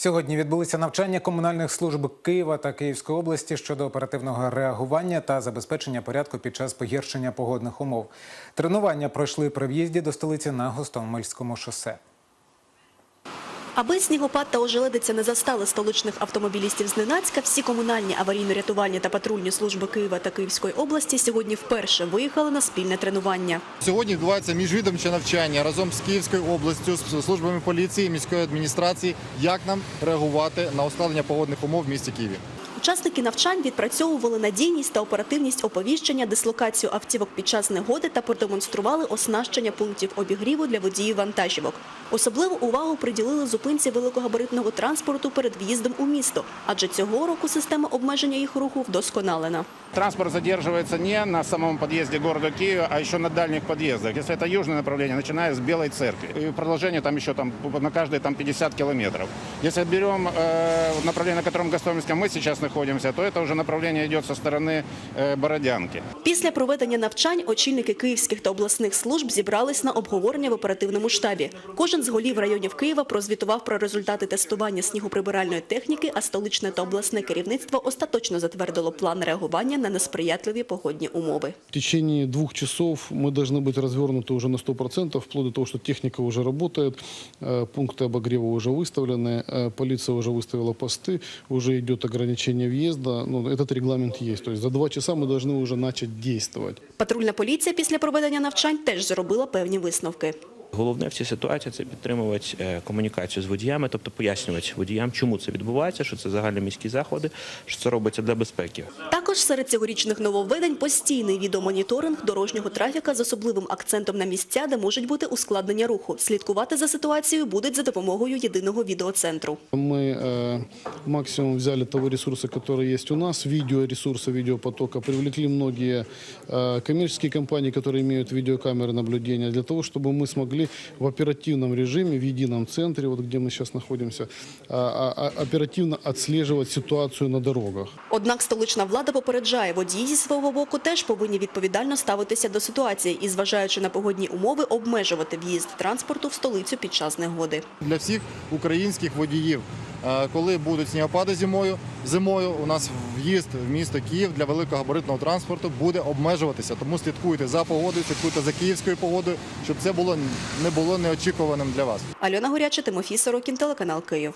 Сьогодні відбулися навчання комунальних служб Києва та Київської області щодо оперативного реагування та забезпечення порядку під час погіршення погодних умов. Тренування пройшли при в'їзді до столиці на Гостомельському шосе. Аби снігопад та ожеледиця не застали столичних автомобілістів зненацька, всі комунальні аварійно-рятувальні та патрульні служби Києва та Київської області сьогодні вперше виїхали на спільне тренування. Сьогодні відбувається міжвідомче навчання разом з Київською областю, з службами поліції, міської адміністрації, як нам реагувати на ускладнення погодних умов в місті Києві. Учасники навчань відпрацьовували надійність та оперативність оповіщення, дислокацію автівок під час негоди та продемонстрували оснащення пунктів обігріву для водіїв вантажівок. Особливу увагу приділили зупинці великогабаритного транспорту перед в'їздом у місто, адже цього року система обмеження їх руху вдосконалена. Транспорт задерживается не на самом подъезде города Киева, а еще на дальних подъездах. Если это южное направление, начиная с Белой церкви. И продолжение там еще там, на каждые там, 50 километров. Если берем э, направление, на котором Гостомельском мы сейчас находимся, то это уже направление идет со стороны э, Бородянки. Після проведення навчань очільники київських та обласних служб зібрались на обговорення в оперативному штабі. Кожен з голів районів Києва прозвітував про результати тестування снігоприбиральної техніки, а столичне та обласне керівництво остаточно затвердило план реагування на несприятливі погодні умови. В течение двух часов мы должны быть развернуты уже на 100%, вплоть до того, что техника уже работает, э, пункты обогрева уже выставлены, э, полиция уже выставила посты, уже идет ограничение въезда. Ну, этот регламент есть. То есть за два часа мы должны уже начать действовать. Патрульна поліція після проведення навчань теж зробила певні висновки. Головне в цій ситуації це підтримувати е, комунікацію з водіями, тобто пояснювати водіям, чому це відбувається, що це загальноміські заходи, що це робиться для безпеки. Також серед цьогорічних нововведень постійний відеомоніторинг дорожнього трафіка з особливим акцентом на місця, де можуть бути ускладнення руху. Слідкувати за ситуацією будуть за допомогою єдиного відеоцентру. Мы э, максимум взяли того ресурса, который есть у нас, видеоресурса, видеопотока, привлекли многие э, коммерческие компании, которые имеют видеокамеры наблюдения, для того, чтобы мы в оперативном режиме, в едином центре, вот где мы сейчас находимся, оперативно отслеживать ситуацию на дорогах. Однак столична влада попереджає, водії зі свого боку теж повинні відповідально ставитися до ситуації і, зважаючи на погодні умови, обмежувати в'їзд транспорту в столицю під час негоди. Для всіх українських водіїв, коли будуть снігопади зимою, зимою у нас в'їзд в місто Київ для великогабаритного транспорту буде обмежуватися. Тому слідкуйте за погодою, слідкуйте за київською погодою, щоб це було не було неочікуваним для вас. Альона Горяча, Тимофій Сорокін, телеканал Київ.